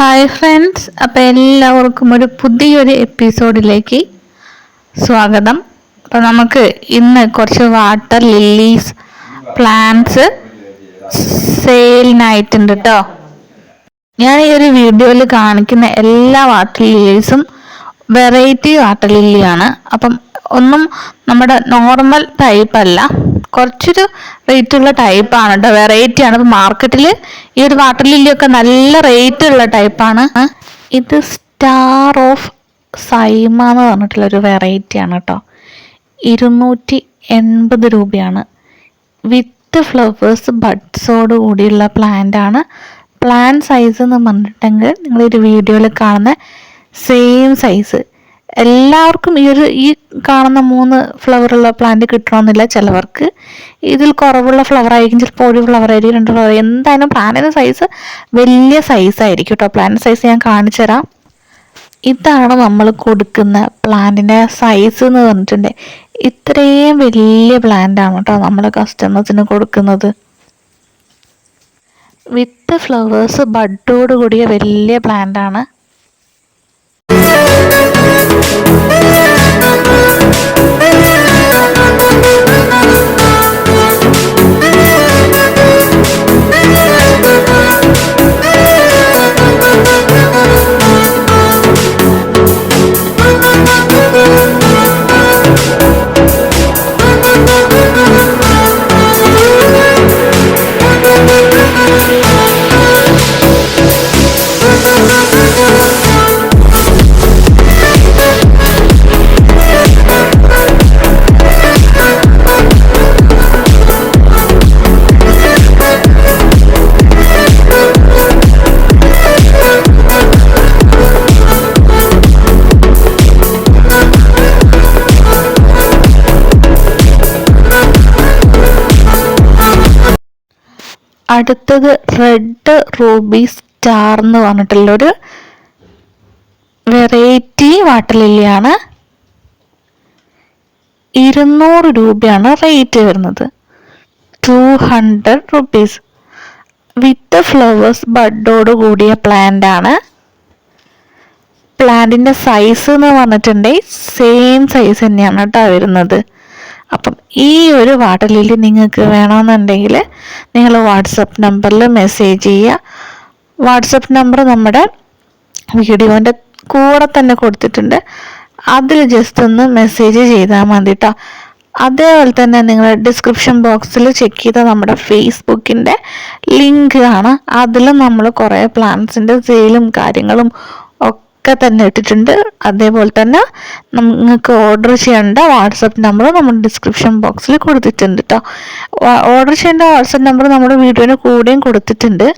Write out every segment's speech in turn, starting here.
Hi friends അപ്പോൾ എല്ലാവർക്കും ഒരു പുതിയൊരു എപ്പിസോഡിലേക്ക് സ്വാഗതം. അപ്പോൾ നമുക്ക് ഇന്ന് കുറച്ച് വാട്ടർ ലില്ലീസ് പ്ലാന്റ്സ് സെയിലിനായിട്ടുണ്ട് കേട്ടോ ഞാൻ ഈ ഒരു വീഡിയോയിൽ കാണിക്കുന്ന എല്ലാ വാട്ടർ ലില്ലീസും വെറൈറ്റി വാട്ടർ ലില്ലിയാണ് അപ്പം ഒന്നും നമ്മുടെ നോർമൽ ടൈപ്പ് അല്ല. കുറച്ചൊരു റേറ്റ് ഉള്ള ടൈപ്പാണ് കേട്ടോ വെറൈറ്റി ആണ്. മാർക്കറ്റിൽ ഈ ഒരു വാട്ടർ ലില്ലിയൊക്കെ നല്ല റേറ്റ് ഉള്ള ടൈപ്പാണ് ഇത് സ്റ്റാർ ഓഫ് സൈമ എന്ന് പറഞ്ഞിട്ടുള്ള ഒരു വെറൈറ്റി ആണ് കേട്ടോ ഇരുന്നൂറ്റി എൺപത് രൂപയാണ്. വിത്ത് ഫ്ലവേഴ്സ് ബഡ്സോട് കൂടിയുള്ള പ്ലാന്റ് ആണ്. പ്ലാൻ സൈസ് എന്ന് പറഞ്ഞിട്ടുണ്ടെങ്കിൽ നിങ്ങളൊരു വീഡിയോയിൽ കാണുന്ന സെയിം സൈസ് എല്ലാവർക്കും ഈ ഒരു ഈ കാണുന്ന മൂന്ന് ഫ്ലവറുള്ള പ്ലാന്റ് കിട്ടണമെന്നില്ല ചിലവർക്ക്. ഇതിൽ കുറവുള്ള ഫ്ലവർ ആയിരിക്കും ചിലപ്പോൾ ഒരു ഫ്ലവർ ആയിരിക്കും രണ്ട് ഫ്ലവർ എന്തായാലും പ്ലാന്റിന്റെ സൈസ് വലിയ സൈസ് ആയിരിക്കും കേട്ടോ പ്ലാന്റ് സൈസ് ഞാൻ കാണിച്ചു തരാം. ഇതാണ് നമ്മൾ കൊടുക്കുന്ന പ്ലാന്റിന്റെ സൈസ് എന്ന് പറഞ്ഞിട്ടുണ്ട്. ഇത്രയും വലിയ പ്ലാന്റ് ആണ് കേട്ടോ നമ്മൾ കസ്റ്റമേഴ്സിന് കൊടുക്കുന്നത്. വിത്ത് ഫ്ലവേഴ്സ് ബഡോട് കൂടിയ വലിയ പ്ലാന്റ് thank you. അടുത്തത് റെഡ് റൂബി സ്റ്റാർ എന്ന് പറഞ്ഞിട്ടുള്ളൊരു വെറൈറ്റി വാട്ടർ ലില്ലിയാണ് ഇരുന്നൂറ് രൂപയാണ് റേറ്റ് വരുന്നത്. Two hundred rupees with flowers ബഡോട് കൂടിയ പ്ലാന്റ് ആണ്. പ്ലാന്റിന്റെ സൈസ് എന്ന് പറഞ്ഞിട്ടുണ്ടെങ്കിൽ സെയിം സൈസ് തന്നെയാണ് കേട്ടോ വരുന്നത്. ഈ ഒരു വാട്ടർ ലില്ലി നിങ്ങൾക്ക് വേണമെന്നുണ്ടെങ്കിൽ നിങ്ങൾ വാട്സപ്പ് നമ്പറിൽ മെസ്സേജ് ചെയ്യുക. വാട്സപ്പ് നമ്പർ നമ്മുടെ വീഡിയോന്റെ കൂടെ തന്നെ കൊടുത്തിട്ടുണ്ട്. അതിൽ ജസ്റ്റ് ഒന്ന് മെസ്സേജ് ചെയ്താൽ മതി കേട്ടോ അതേപോലെ തന്നെ നിങ്ങൾ ഡിസ്ക്രിപ്ഷൻ ബോക്സിൽ ചെക്ക് ചെയ്ത നമ്മുടെ ഫേസ്ബുക്കിന്റെ ലിങ്ക് ആണ്. അതിൽ നമ്മൾ കുറേ പ്ലാൻസിന്റെ സെയിലും കാര്യങ്ങളും ഒക്കെ തന്നെ ഇട്ടിട്ടുണ്ട്. അതേപോലെ തന്നെ നിങ്ങൾക്ക് ഓർഡർ ചെയ്യേണ്ട വാട്സപ്പ് നമ്പർ നമ്മൾ ഡിസ്ക്രിപ്ഷൻ ബോക്സിൽ കൊടുത്തിട്ടുണ്ട് കേട്ടോ ഓർഡർ ചെയ്യേണ്ട വാട്സപ്പ് നമ്പർ നമ്മുടെ വീഡിയോന് കൂടെയും കൊടുത്തിട്ടുണ്ട്.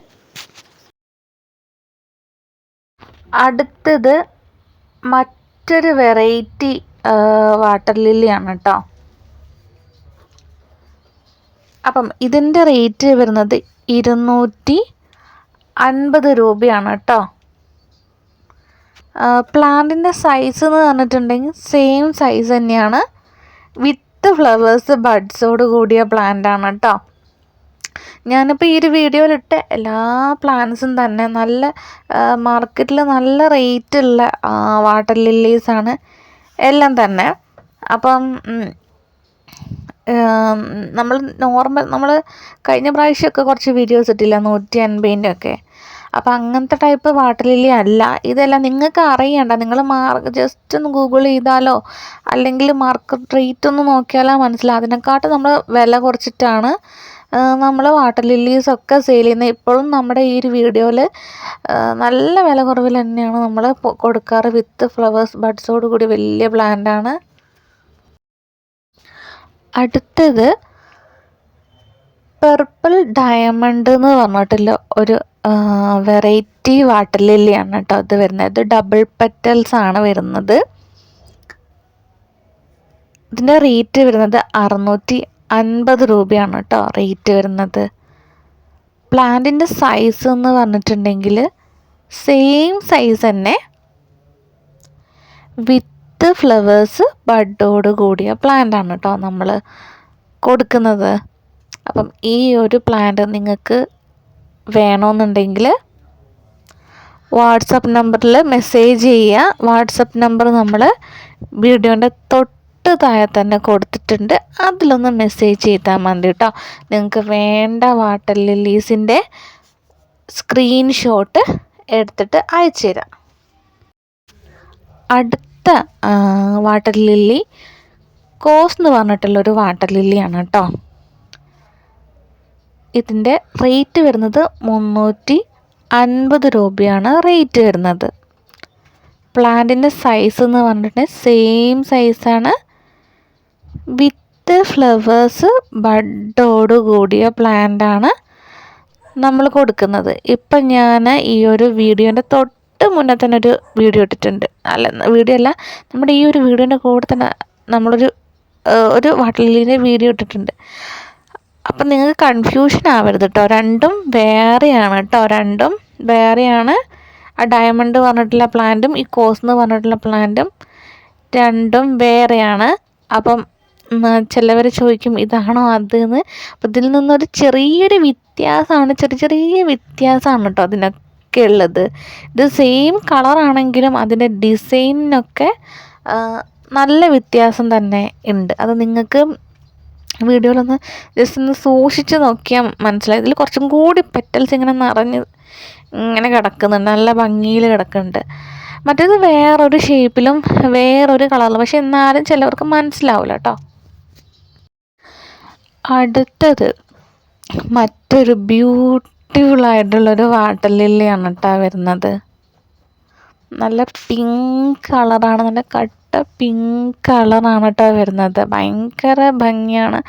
അടുത്തത് മറ്റൊരു വെറൈറ്റി വാട്ടർ ലില്ലിയാണ് കേട്ടോ അപ്പം ഇതിന്റെ റേറ്റ് വരുന്നത് ഇരുന്നൂറ്റി അൻപത് രൂപയാണ് കേട്ടോ പ്ലാന്റിന്റെ സൈസ് എന്ന് പറഞ്ഞിട്ടുണ്ടെങ്കിൽ സെയിം സൈസ് തന്നെയാണ്. വിത്ത് ഫ്ലവേഴ്സ് ബഡ്സോട് കൂടിയ പ്ലാന്റ് ആണ് കേട്ടോ ഞാനിപ്പോൾ ഈ ഒരു വീഡിയോയിലിട്ട എല്ലാ പ്ലാന്റ്സും തന്നെ നല്ല മാർക്കറ്റിൽ നല്ല റേറ്റുള്ള വാട്ടർ ലില്ലീസാണ് എല്ലാം തന്നെ. അപ്പം നമ്മൾ നോർമൽ നമ്മൾ കഴിഞ്ഞ പ്രാവശ്യമൊക്കെ കുറച്ച് വീഡിയോസ് ഇട്ടില്ല നൂറ്റി അൻപതിന്റെ ഒക്കെ. അപ്പോൾ അങ്ങനത്തെ ടൈപ്പ് വാട്ടർ ലില്ലി അല്ല. ഇതെല്ലാം നിങ്ങൾക്ക് അറിയണ്ട. നിങ്ങൾ മാർക്ക് ജസ്റ്റ് ഒന്ന് ഗൂഗിൾ ചെയ്താലോ? അല്ലെങ്കിൽ മാർക്കറ്റ് റേറ്റ് ഒന്ന് നോക്കിയാലോ മനസ്സിലാവും അതിനെക്കാട്ട് നമ്മൾ വില കുറച്ചിട്ടാണ് നമ്മൾ വാട്ടർ ലില്ലീസ് ഒക്കെ സെയിൽ ചെയ്യുന്നത്. ഇപ്പോഴും നമ്മുടെ ഈ ഒരു വീഡിയോയിൽ നല്ല വില കുറവിൽ തന്നെയാണ് നമ്മൾ കൊടുക്കാറ് വിത്ത് ഫ്ലവേഴ്സ് ബഡ്സോട് കൂടി വലിയ പ്ലാന്റാണ് അടുത്തത് പർപ്പിൾ ഡയമണ്ട് എന്ന് പറഞ്ഞിട്ടുള്ള ഒരു വെറൈറ്റി വാട്ടർ ലില്ലിയാണ് കേട്ടോ ഇത് വരുന്നത്. ഇത് ഡബിൾ പെറ്റൽസ് ആണ് വരുന്നത്. ഇതിന്റെ റേറ്റ് വരുന്നത് അറുന്നൂറ്റി അൻപത് രൂപയാണ് കേട്ടോ റേറ്റ് വരുന്നത്. പ്ലാന്റിന്റെ സൈസ് എന്ന് പറഞ്ഞിട്ടുണ്ടെങ്കിൽ സെയിം സൈസ് തന്നെ വിത്ത് ഫ്ലവേഴ്സ് ബഡോട് കൂടിയ പ്ലാന്റ് ആണ് കേട്ടോ നമ്മൾ കൊടുക്കുന്നത്. അപ്പം ഈ ഒരു പ്ലാന്റ് നിങ്ങൾക്ക് വേണമെന്നുണ്ടെങ്കിൽ വാട്സപ്പ് നമ്പറിൽ മെസ്സേജ് ചെയ്യുക. വാട്സപ്പ് നമ്പർ നമ്മൾ വീഡിയോന്റെ തൊട്ട് താഴെ തന്നെ കൊടുത്തിട്ടുണ്ട്. അതിലൊന്ന് മെസ്സേജ് ചെയ്താൽ മതി കേട്ടോ. നിങ്ങൾക്ക് വേണ്ട വാട്ടർ ലില്ലീസിന്റെ സ്ക്രീൻഷോട്ട് എടുത്തിട്ട് അയച്ചു തരാം. അടുത്ത വാട്ടർ ലില്ലി കോസ് എന്ന് പറഞ്ഞിട്ടുള്ളൊരു വാട്ടർ ലില്ലിയാണ് കേട്ടോ. ഇതിന്റെ റേറ്റ് വരുന്നത് മുന്നൂറ്റി അൻപത് രൂപയാണ് റേറ്റ് വരുന്നത്. പ്ലാന്റിന്റെ സൈസ് എന്ന് പറഞ്ഞിട്ടുണ്ടെങ്കിൽ സെയിം സൈസാണ് വിത്ത് ഫ്ലവേഴ്സ് ബഡോട് കൂടിയ പ്ലാന്റാണ് നമ്മൾ കൊടുക്കുന്നത്. ഇപ്പം ഞാൻ ഈ ഒരു വീഡിയോന്റെ തൊട്ട് മുന്നേ തന്നെ ഒരു വീഡിയോ ഇട്ടിട്ടുണ്ട്. അല്ല വീഡിയോ അല്ല നമ്മുടെ ഈ ഒരു വീഡിയോന്റെ കൂടെ തന്നെ നമ്മളൊരു ഒരു വാട്ടർ വീഡിയോ ഇട്ടിട്ടുണ്ട്. അപ്പം നിങ്ങൾക്ക് കൺഫ്യൂഷൻ ആവരുത് കേട്ടോ രണ്ടും വേറെയാണ് കേട്ടോ രണ്ടും വേറെയാണ്. ആ ഡയമണ്ട് പറഞ്ഞിട്ടുള്ള പ്ലാന്റും ഈ കോസ് എന്ന് പറഞ്ഞിട്ടുള്ള പ്ലാന്റും രണ്ടും വേറെയാണ്. അപ്പം ചിലവർ ചോദിക്കും ഇതാണോ അത് എന്ന് അപ്പം ഇതിൽ നിന്നൊരു ചെറിയൊരു വ്യത്യാസമാണ് ചെറിയ ചെറിയ വ്യത്യാസമാണ് കേട്ടോ അതിനൊക്കെ ഉള്ളത്. ഇത് സെയിം കളറാണെങ്കിലും അതിന്റെ ഡിസൈനിനൊക്കെ നല്ല വ്യത്യാസം തന്നെ ഉണ്ട്. അത് നിങ്ങൾക്ക് വീഡിയോയിലൊന്ന് ജസ്റ്റ് ഒന്ന് സൂക്ഷിച്ച് നോക്കിയാൽ മനസ്സിലായി. ഇതിൽ കുറച്ചും കൂടി പെറ്റൽസ് ഇങ്ങനെ നിറഞ്ഞ് ഇങ്ങനെ കിടക്കുന്നുണ്ട്. നല്ല ഭംഗിയിൽ കിടക്കുന്നുണ്ട്. മറ്റേത് വേറൊരു ഷേപ്പിലും വേറൊരു കളറിലും പക്ഷെ എന്നാലും ചിലവർക്ക് മനസ്സിലാവില്ല കേട്ടോ അടുത്തത് മറ്റൊരു ബ്യൂട്ടിഫുൾ ആയിട്ടുള്ളൊരു വാട്ടർ ലില്ലിയാണ് കേട്ടോ വരുന്നത്. നല്ല പിങ്ക് കളറാണ് നല്ല കട്ട് പിങ്ക് കളറാണ് കേട്ടോ വരുന്നത്. ഭയങ്കര ഭംഗിയാണ്.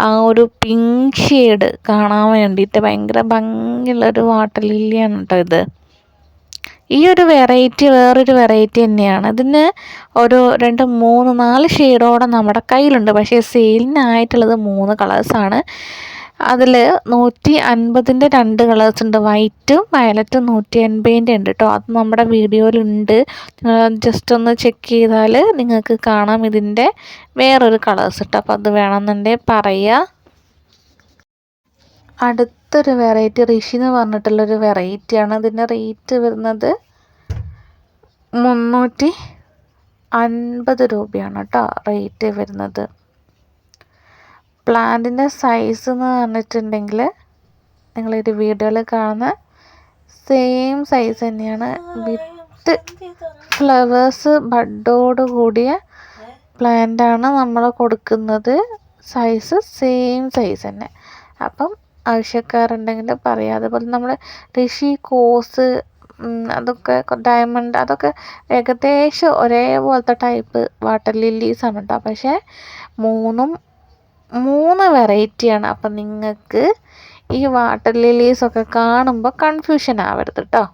ആ ഒരു പിങ്ക് ഷെയ്ഡ് കാണാൻ വേണ്ടിയിട്ട് ഭയങ്കര ഭംഗിയുള്ളൊരു വാട്ടർ ലില്ലിയാണ് കേട്ടോ ഇത്. ഈ ഒരു വെറൈറ്റി വേറൊരു വെറൈറ്റി തന്നെയാണ്. ഇതിന് ഒരു രണ്ട് മൂന്ന് നാല് ഷെയ്ഡോടെ നമ്മുടെ കയ്യിലുണ്ട്. പക്ഷേ സെയിലിനായിട്ടുള്ളത് മൂന്ന് കളേഴ്സാണ് അതിൽ നൂറ്റി അൻപതിന്റെ രണ്ട് കളേഴ്സ് ഉണ്ട്. വൈറ്റും വയലറ്റും നൂറ്റി അൻപതിന്റെ ഉണ്ട് കേട്ടോ അത് നമ്മുടെ വീഡിയോയിലുണ്ട്. ജസ്റ്റ് ഒന്ന് ചെക്ക് ചെയ്താൽ നിങ്ങൾക്ക് കാണാം ഇതിന്റെ വേറൊരു കളേഴ്സ് കേട്ടോ അപ്പോൾ അത് വേണമെന്നുണ്ടെങ്കിൽ പറയുക അടുത്തൊരു വെറൈറ്റി ഋഷി എന്ന് പറഞ്ഞിട്ടുള്ളൊരു വെറൈറ്റിയാണ് ഇതിന്റെ റേറ്റ് വരുന്നത് മുന്നൂറ്റി അൻപത് രൂപയാണ് കേട്ടോ റേറ്റ് വരുന്നത്. പ്ലാന്റിന്റെ സൈസ് എന്ന് പറഞ്ഞിട്ടുണ്ടെങ്കിൽ നിങ്ങളൊരു വീഡിയോയിൽ കാണുന്ന സെയിം സൈസ് തന്നെയാണ് വിത്ത് ഫ്ലവേഴ്സ് ബഡോട് കൂടിയ പ്ലാന്റാണ് നമ്മൾ കൊടുക്കുന്നത്. സൈസ് സെയിം സൈസ് തന്നെ. അപ്പം ആവശ്യക്കാരുണ്ടെങ്കിൽ പറയാം. അതുപോലെ നമ്മൾ ഋഷി കോസ് അതൊക്കെ ഡയമണ്ട് അതൊക്കെ ഏകദേശം ഒരേപോലത്തെ ടൈപ്പ് വാട്ടർ ലില്ലീസാണ് കേട്ടോ പക്ഷേ മൂന്നും മൂന്ന് വെറൈറ്റിയാണ് അപ്പം നിങ്ങൾക്ക് ഈ വാട്ടർ ലില്ലീസൊക്കെ കാണുമ്പോൾ കൺഫ്യൂഷൻ ആവരുത് കേട്ടോ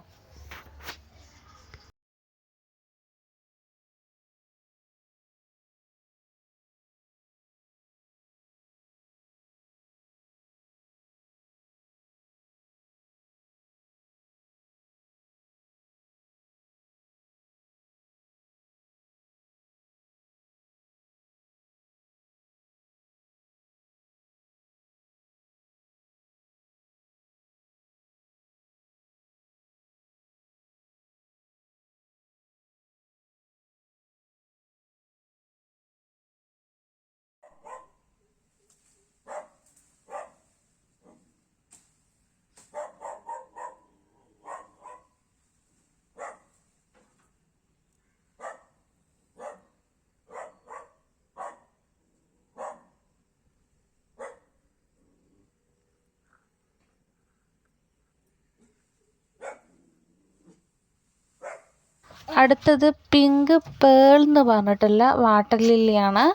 അടുത്തത് പിങ്ക് പേൾ എന്ന് പറഞ്ഞിട്ടുള്ള വാട്ടർ ലില്ലിയാണ്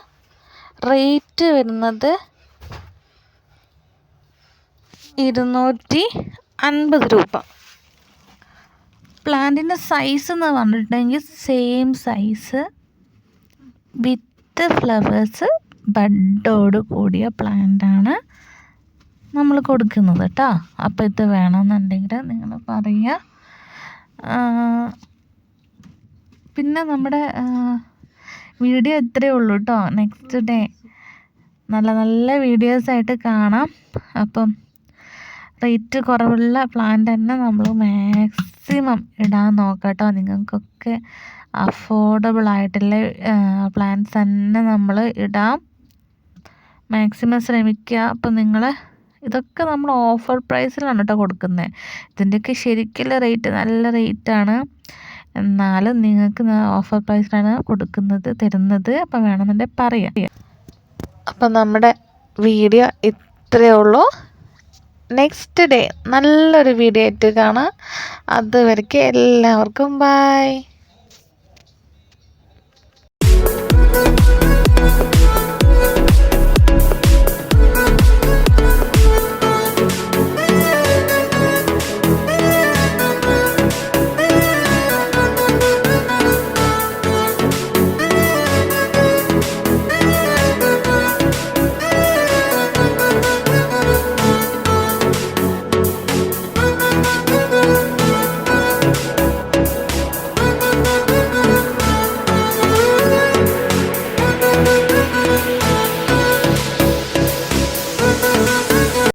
റേറ്റ് വരുന്നത് ഇരുന്നൂറ്റി അൻപത് രൂപ പ്ലാന്റിന്റെ സൈസ് എന്ന് പറഞ്ഞിട്ടുണ്ടെങ്കിൽ സെയിം സൈസ് വിത്ത് ഫ്ലവേഴ്സ് ബഡോട് കൂടിയ പ്ലാന്റാണ് നമ്മൾ കൊടുക്കുന്നത് കേട്ടോ അപ്പോൾ ഇത് വേണമെന്നുണ്ടെങ്കിൽ നിങ്ങൾ പറയുക. പിന്നെ നമ്മുടെ വീഡിയോ ഇത്രയേ ഉള്ളൂ കേട്ടോ നെക്സ്റ്റ് ഡേ നല്ല നല്ല വീഡിയോസായിട്ട് കാണാം. അപ്പം റേറ്റ് കുറവുള്ള പ്ലാൻ തന്നെ നമ്മൾ മാക്സ് മാക്സിമം ഇടാൻ നോക്കട്ടോ നിങ്ങൾക്കൊക്കെ അഫോർഡബിൾ ആയിട്ടുള്ള പ്ലാൻസ് തന്നെ നമ്മൾ ഇടാം. മാക്സിമം ശ്രമിക്കുക. അപ്പം നിങ്ങൾ ഇതൊക്കെ നമ്മൾ ഓഫർ പ്രൈസിലാണ് കേട്ടോ കൊടുക്കുന്നത് ഇതിന്റെയൊക്കെ ശരിക്കുള്ള റേറ്റ് നല്ല റേറ്റാണ് എന്നാലും നിങ്ങൾക്ക് ഓഫർ പ്രൈസിലാണ് കൊടുക്കുന്നത് തരുന്നത്. അപ്പോൾ വേണമെന്നുണ്ടെങ്കിൽ പറയാം. അപ്പം നമ്മുടെ വീഡിയോ ഇത്രയേ ഉള്ളൂ. നെക്സ്റ്റ് ഡേ നല്ലൊരു വീഡിയോ ആയിട്ട് കാണാം. അതുവരയ്ക്ക് എല്ലാവർക്കും ബൈ